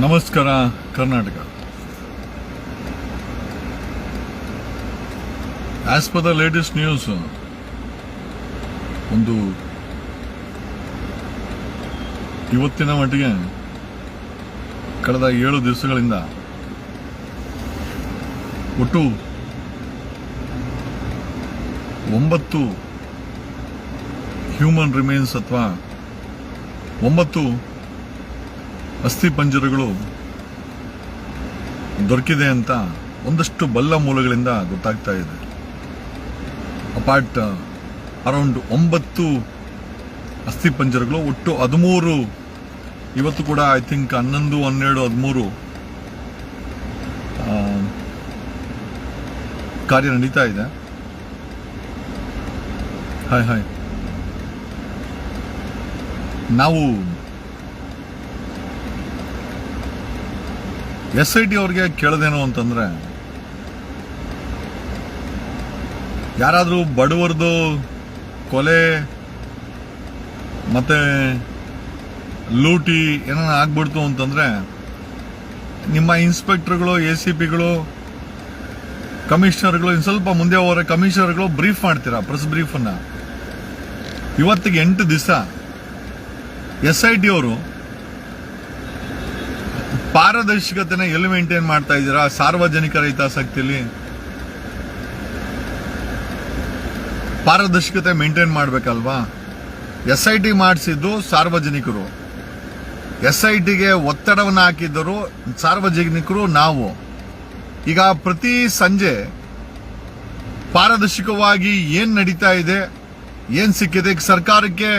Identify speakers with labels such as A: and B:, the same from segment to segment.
A: ನಮಸ್ಕಾರ, Karnataka. As per the latest news ಒಂದು ಇವತ್ತಿನ ಮಟ್ಟಿಗೆ ಕಳೆದ ಏಳು ದಿವಸಗಳಿಂದ ಒಟ್ಟು ಒಂಬತ್ತು ಹ್ಯೂಮನ್ ರಿಮೈನ್ಸ್ ಅಥವಾ ಒಂಬತ್ತು ಅಸ್ಥಿ ಪಂಜರಗಳು ದೊರಕಿದೆ ಅಂತ ಒಂದಷ್ಟು ಬಲ್ಲ ಮೂಲಗಳಿಂದ ಗೊತ್ತಾಗ್ತಾ ಇದೆ. ಅಪಾರ್ಟ್ ಅರೌಂಡ್ ಒಂಬತ್ತು ಅಸ್ಥಿ ಪಂಜರಗಳು, ಒಟ್ಟು ಹದಿಮೂರು, ಇವತ್ತು ಕೂಡ ಐ ಥಿಂಕ್ ಹನ್ನೊಂದು, ಹನ್ನೆರಡು, ಹದಿಮೂರು ಕಾರ್ಯ ನಡೀತಾ ಇದೆ. Hi hi. ನಾವು ಎಸ್ ಐ ಟಿ ಅವ್ರಿಗೆ ಕೇಳದೇನು ಅಂತಂದ್ರೆ, ಯಾರಾದರೂ ಬಡವರದು ಕೊಲೆ ಮತ್ತೆ ಲೂಟಿ ಏನಾರ ಆಗ್ಬಿಡ್ತು ಅಂತಂದ್ರೆ, ನಿಮ್ಮ ಇನ್ಸ್ಪೆಕ್ಟರ್ಗಳು, ಎ ಸಿ ಪಿಗಳು, ಕಮಿಷನರ್ಗಳು ಇನ್ನು ಸ್ವಲ್ಪ ಮುಂದೆ ಹೋದ್ರೆ ಕಮಿಷನರ್ಗಳು ಬ್ರೀಫ್ ಮಾಡ್ತೀರಾ, ಪ್ರೆಸ್ ಬ್ರೀಫನ್ನು? ಇವತ್ತಿಗೆ ಎಂಟು ದಿವಸ ಎಸ್ ಐ ಟಿ ಅವರು ಪಾರದರ್ಶಕತೆನ ಎಲ್ಲಿ ಮೇಂಟೈನ್ ಮಾಡ್ತಾ ಇದ್ದೀರಾ? ಸಾರ್ವಜನಿಕ ಹಿತಾಸಕ್ತಿಯಲ್ಲಿ ಪಾರದರ್ಶಕತೆ ಮೇಂಟೈನ್ ಮಾಡ್ಬೇಕಲ್ವಾ? ಎಸ್ ಐ ಟಿ ಮಾಡಿಸಿದ್ದು ಸಾರ್ವಜನಿಕರು. ಎಸ್ ಐ ಟಿಗೆ ಒತ್ತಡವನ್ನು ಹಾಕಿದ್ದರು ಸಾರ್ವಜನಿಕರು ನಾವು. ಈಗ ಪ್ರತಿ ಸಂಜೆ ಪಾರದರ್ಶಕವಾಗಿ ಏನ್ ನಡೀತಾ ಇದೆ, ಏನ್ ಸಿಕ್ಕಿದೆ? ಸರ್ಕಾರಕ್ಕೆ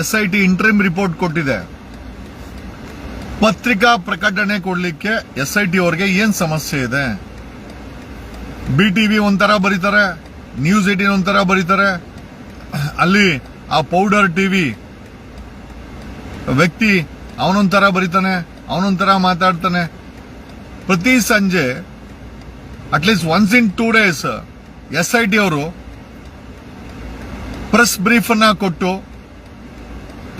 A: S I T interim report ಕೊಟ್ಟಿದೆ. ಪತ್ರಿಕಾ ಪ್ರಕಟಣೆ ಕೊಡ್ಲಿಕ್ಕೆ ಎಸ್ ಐ ಟಿ ಅವ್ರಿಗೆ ಏನ್ ಸಮಸ್ಯೆ ಇದೆ? ಬಿ ಟಿ ವಿ ಒಂಥರ ಬರೀತಾರೆ ನ್ಯೂಸ್ ಏಟೀನ್ ಒಂಥರ ಬರೀತಾರೆ. ಅಲ್ಲಿ ಆ ಪೌಡರ್ ಟಿವಿ ವ್ಯಕ್ತಿ ಅವನೊಂಥರ ಬರೀತಾನೆ, ಅವನೊಂಥರ ಮಾತಾಡ್ತಾನೆ. ಪ್ರತಿ ಸಂಜೆ at least once in two days S I T ಅವರು ಪ್ರೆಸ್ ಬ್ರೀಫ್ ಅನ್ನ ಕೊಟ್ಟು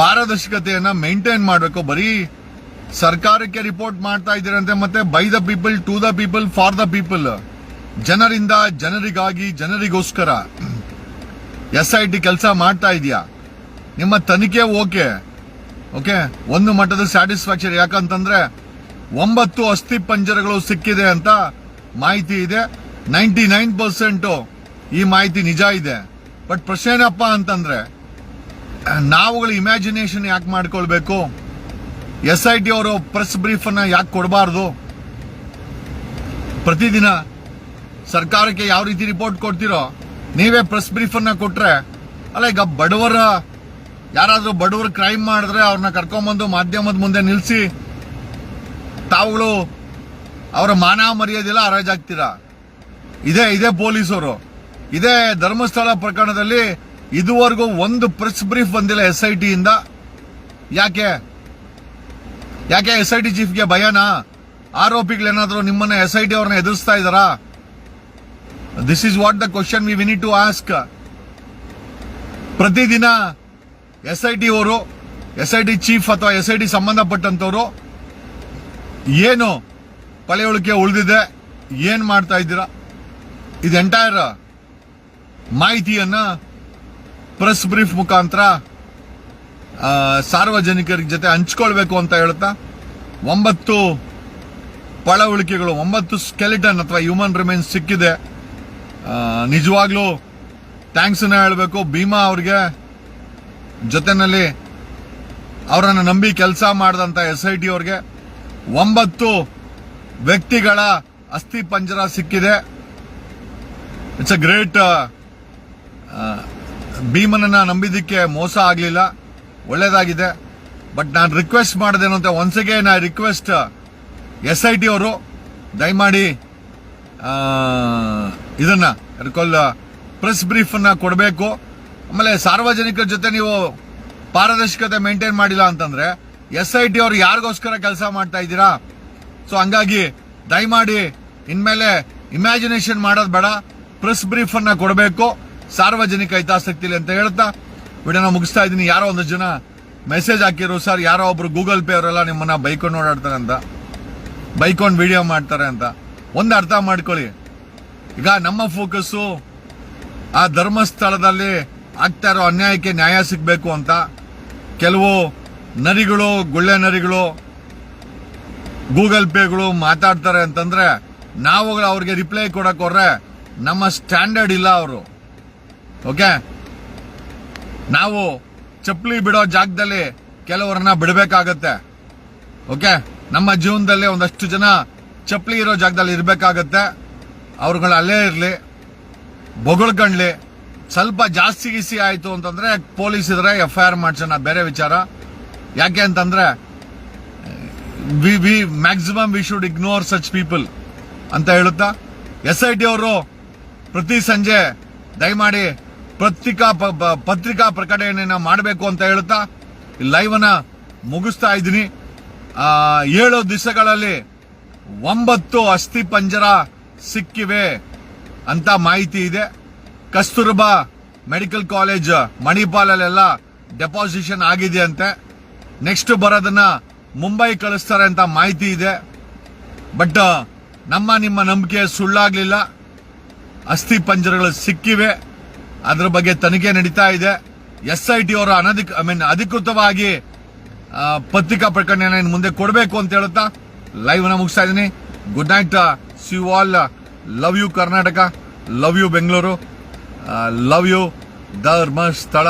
A: ಪಾರದರ್ಶಕತೆಯನ್ನ ಮೇಂಟೈನ್ ಮಾಡಬೇಕು. ಬರೀ ಸರ್ಕಾರಕ್ಕೆ ರಿಪೋರ್ಟ್ ಮಾಡ್ತಾ ಇದ್ದೀರಂತೆ, ಮತ್ತೆ by the people to the people for the people ಜನರಿಂದ ಜನರಿಗಾಗಿ, ಜನರಿಗೋಸ್ಕರ. ಎಸ್ ಐ ಟಿ ಕೆಲಸ ಮಾಡ್ತಾ ಇದೆಯಾ ನಿಮ್ಮ ತನಿಖೆ ಓಕೆ? ಓಕೆ? ಒಂದು ಮಟ್ಟದ ಸ್ಯಾಟಿಸ್ಫ್ಯಾಕ್ಷನ್ ಯಾಕಂತಂದ್ರೆ ಒಂಬತ್ತು ಅಸ್ಥಿ ಪಂಜರಗಳು ಸಿಕ್ಕಿದೆ ಅಂತ ಮಾಹಿತಿ ಇದೆ. ನೈಂಟಿ ನೈನ್ ಪರ್ಸೆಂಟ್ ಈ ಮಾಹಿತಿ ನಿಜ ಇದೆ. ಬಟ್ ಪ್ರಶ್ನೆ ಏನಪ್ಪ ಅಂತಂದ್ರೆ, ನಾವುಗಳು ಇಮ್ಯಾಜಿನೇಷನ್ ಯಾಕೆ ಮಾಡ್ಕೊಳ್ಬೇಕು? ಎಸ್ ಐ ಟಿ ಅವರು ಪ್ರೆಸ್ ಬ್ರೀಫ್ ಅನ್ನ ಯಾಕೆ ಕೊಡಬಾರ್ದು? ಪ್ರತಿದಿನ ಸರ್ಕಾರಕ್ಕೆ ಯಾವ ರೀತಿ ರಿಪೋರ್ಟ್ ಕೊಡ್ತೀರೋ, ನೀವೇ ಪ್ರೆಸ್ ಬ್ರೀಫ್ ಕೊಟ್ಟರೆ ಅಲ್ಲ ಈಗ ಬಡವರ, ಯಾರಾದರೂ ಬಡವರು ಕ್ರೈಮ್ ಮಾಡಿದ್ರೆ ಅವ್ರನ್ನ ಕರ್ಕೊಂಬಂದು ಮಾಧ್ಯಮದ ಮುಂದೆ ನಿಲ್ಲಿಸಿ ತಾವುಗಳು ಅವರ ಮಾನ ಮರ್ಯಾದೆಲ್ಲ ಹರಾಜಾಗ್ತೀರಾ ಇದೇ ಇದೇ ಪೊಲೀಸರು. ಇದೇ ಧರ್ಮಸ್ಥಳ ಪ್ರಕರಣದಲ್ಲಿ ಇದುವರೆಗೂ ಒಂದು ಪ್ರೆಸ್ ಬ್ರೀಫ್ ಬಂದಿಲ್ಲ ಎಸ್ ಐ ಟಿಯಿಂದ ಯಾಕೆ? ಯಾಕೆ ಎಸ್ ಐ ಟಿ ಚೀಫ್ಗೆ ಭಯನಾ? ಆರೋಪಿಗಳೇನಾದರೂ ನಿಮ್ಮನ್ನ ಎಸ್ ಐ ಟಿ ಅವ್ರನ್ನ ಎದುರಿಸ್ತಾ ಇದ್ದಾರಾ? This is what the question we need to ask ಪ್ರತಿದಿನ ಎಸ್ ಐ ಟಿ ಅವರು ಎಸ್ ಐ ಟಿ ಚೀಫ್ ಅಥವಾ ಎಸ್ ಐ ಟಿ ಸಂಬಂಧಪಟ್ಟಂತವರು ಏನು ಪಳೆಯುಳಿಕೆ ಉಳಿದಿದೆ, ಏನು ಮಾಡ್ತಾ ಇದ್ದೀರಾ? ಇದು ಎಂಟೈರ್ ಮಾಹಿತಿಯನ್ನು ಪ್ರೆಸ್ ಬ್ರೀಫ್ ಮುಖಾಂತರ ಸಾರ್ವಜನಿಕರ ಜೊತೆ ಹಂಚ್ಕೊಳ್ಬೇಕು ಅಂತ ಹೇಳ್ತಾ ಒಂಬತ್ತು ಪಳವಳಿಕೆಗಳು, ಒಂಬತ್ತು ಸ್ಕೆಲಿಟನ್ ಅಥವಾ ಹ್ಯೂಮನ್ ರಿಮೈನ್ಸ್ ಸಿಕ್ಕಿದೆ. ನಿಜವಾಗ್ಲೂ ಥ್ಯಾಂಕ್ಸ್ ಹೇಳಬೇಕು. ಭೀಮಾ ಅವ್ರಿಗೆ ಜೊತೆನಲ್ಲಿ ಅವರನ್ನು ನಂಬಿ ಕೆಲಸ ಮಾಡಿದಂತ ಎಸ್ ಐ ಟಿ ಅವ್ರಿಗೆ ಒಂಬತ್ತು ವ್ಯಕ್ತಿಗಳ ಅಸ್ಥಿ ಪಂಜರ ಸಿಕ್ಕಿದೆ. ಇಟ್ಸ್ ಅ ಗ್ರೇಟ್ ಭೀಮನನ್ನ ನಂಬಿದ್ದಕ್ಕೆ ಮೋಸ ಆಗಲಿಲ್ಲ. ಒಳ್ಳೇದಾಗಿದೆ. ಬಟ್ ನಾನು ರಿಕ್ವೆಸ್ಟ್ ಮಾಡಿದೇನು ಅಂತ once again I request S I T ಅವರು, ದಯಮಾಡಿ ಇದನ್ನು ಎಡ್ಕೊಲ್ಲ ಪ್ರೆಸ್ ಬ್ರೀಫನ್ನು ಕೊಡಬೇಕು. ಆಮೇಲೆ ಸಾರ್ವಜನಿಕರ ಜೊತೆ ನೀವು ಪಾರದರ್ಶಕತೆ ಮೇಂಟೈನ್ ಮಾಡಿಲ್ಲ ಅಂತಂದ್ರೆ ಎಸ್ ಐ ಟಿ ಅವರು ಯಾರಿಗೋಸ್ಕರ ಕೆಲಸ ಮಾಡ್ತಾ ಇದ್ದೀರಾ? ಸೊ ಹಂಗಾಗಿ ದಯಮಾಡಿ ಇನ್ಮೇಲೆ ಇಮ್ಯಾಜಿನೇಷನ್ ಮಾಡೋದು ಬೇಡ. ಪ್ರೆಸ್ ಬ್ರೀಫನ್ನು ಕೊಡಬೇಕು. ಸಾರ್ವಜನಿಕ ಹಿತಾಸಕ್ತಿಲಿ ಅಂತ ಹೇಳ್ತಾ ವಿಡಿಯೋನ ಮುಗಿಸ್ತಾ ಇದ್ದೀನಿ. ಯಾರೋ ಒಂದು ಜನ ಮೆಸೇಜ್ ಹಾಕಿರೋ ಸರ್ ಯಾರೋ ಒಬ್ರು ಗೂಗಲ್ ಪೇ ಅವರೆಲ್ಲ ನಿಮ್ಮನ್ನ ಬೈಕೊಂಡು ಓಡಾಡ್ತಾರೆ ಅಂತ. ಬೈಕೊಂಡು ವಿಡಿಯೋ ಮಾಡ್ತಾರೆ ಅಂತ. ಒಂದು ಅರ್ಥ ಮಾಡ್ಕೊಳ್ಳಿ. ಈಗ ನಮ್ಮ ಫೋಕಸ್ಸು ಆ ಧರ್ಮಸ್ಥಳದಲ್ಲಿ ಆಗ್ತಾ ಇರೋ ಅನ್ಯಾಯಕ್ಕೆ ನ್ಯಾಯ ಸಿಗಬೇಕು ಅಂತ. ಕೆಲವು ನರಿಗಳು, ಗುಳ್ಳೆ ನರಿಗಳು ಗೂಗಲ್ ಪೇಗಳು ಮಾತಾಡ್ತಾರೆ ಅಂತಂದ್ರೆ ನಾವು ಅವ್ರಿಗೆ ರಿಪ್ಲೈ ಕೊಡಕ್ ಹೋದ್ರೆ ನಮ್ಮ ಸ್ಟ್ಯಾಂಡರ್ಡ್ ಇಲ್ಲ ಅವರು. ಓಕೆ ನಾವು ಚಪ್ಪಲಿ ಬಿಡೋ ಜಾಗದಲ್ಲಿ ಕೆಲವರನ್ನ ಬಿಡಬೇಕಾಗತ್ತೆ. ಓಕೆ? ನಮ್ಮ ಜೀವನದಲ್ಲಿ ಒಂದಷ್ಟು ಜನ ಚಪ್ಪಲಿ ಇರೋ ಜಾಗದಲ್ಲಿ ಇರಬೇಕಾಗತ್ತೆ. ಅವ್ರುಗಳು ಅಲ್ಲೇ ಇರಲಿ, ಬೊಗಳ್ಕಣ್ಲಿ, ಸ್ವಲ್ಪ ಜಾಸ್ತಿ ಗಿಸಿ ಆಯಿತು ಅಂತಂದ್ರೆ ಪೊಲೀಸ್ ಇದ್ರೆ ಎಫ್ ಐ ಆರ್ ಮಾಡ್ಸೋಣ, ಬೇರೆ ವಿಚಾರ. ಯಾಕೆ ಅಂತಂದ್ರೆ we we maximum we should ignore such people ಅಂತ ಹೇಳುತ್ತಾ? ಎಸ್ ಐ ಟಿ ಅವರು ಪ್ರತಿ ಸಂಜೆ ದಯಮಾಡಿ ಪತ್ರಿಕಾ ಪತ್ರಿಕಾ ಪ್ರಕಟಣೆಯನ್ನು ಮಾಡಬೇಕು ಅಂತ ಹೇಳ್ತಾ ಈ ಲೈವ್ ಅನ್ನ ಮುಗಿಸ್ತಾ ಇದ್ದೀನಿ. ಏಳು ದಿವಸಗಳಲ್ಲಿ ಒಂಬತ್ತು ಅಸ್ಥಿ ಪಂಜರ ಸಿಕ್ಕಿವೆ ಅಂತ ಮಾಹಿತಿ ಇದೆ. ಕಸ್ತೂರ್ಬಾ ಮೆಡಿಕಲ್ ಕಾಲೇಜ್ ಮಣಿಪಾಲಲ್ಲೆಲ್ಲ ಡೆಪಾಸಿಷನ್ ಆಗಿದೆ ಅಂತೆ ನೆಕ್ಸ್ಟ್ ಬರೋದನ್ನ ಮುಂಬೈ ಕಳಿಸ್ತಾರೆ ಅಂತ ಮಾಹಿತಿ ಇದೆ. ಬಟ್ ನಮ್ಮ ನಿಮ್ಮ ನಂಬಿಕೆ ಸುಳ್ಳಾಗ್ಲಿಲ್ಲ. ಅಸ್ಥಿ ಪಂಜರಗಳು ಸಿಕ್ಕಿವೆ. ಅದರ ಬಗ್ಗೆ ತನಿಖೆ ನಡೀತಾ ಇದೆ. ಎಸ್ ಐ ಟಿ ಅವರು ಅನಧಿಕ ಐ ಮೀನ್ ಅಧಿಕೃತವಾಗಿ ಪತ್ರಿಕಾ ಪ್ರಕಟಣೆ ಮುಂದೆ ಕೊಡಬೇಕು ಅಂತ ಹೇಳುತ್ತಾ ಲೈವ್ನ ಮುಗಿಸ್ತಾ ಇದ್ದೀನಿ. Good night see all love you Karnataka love you Bengaluru love you Dharmasthala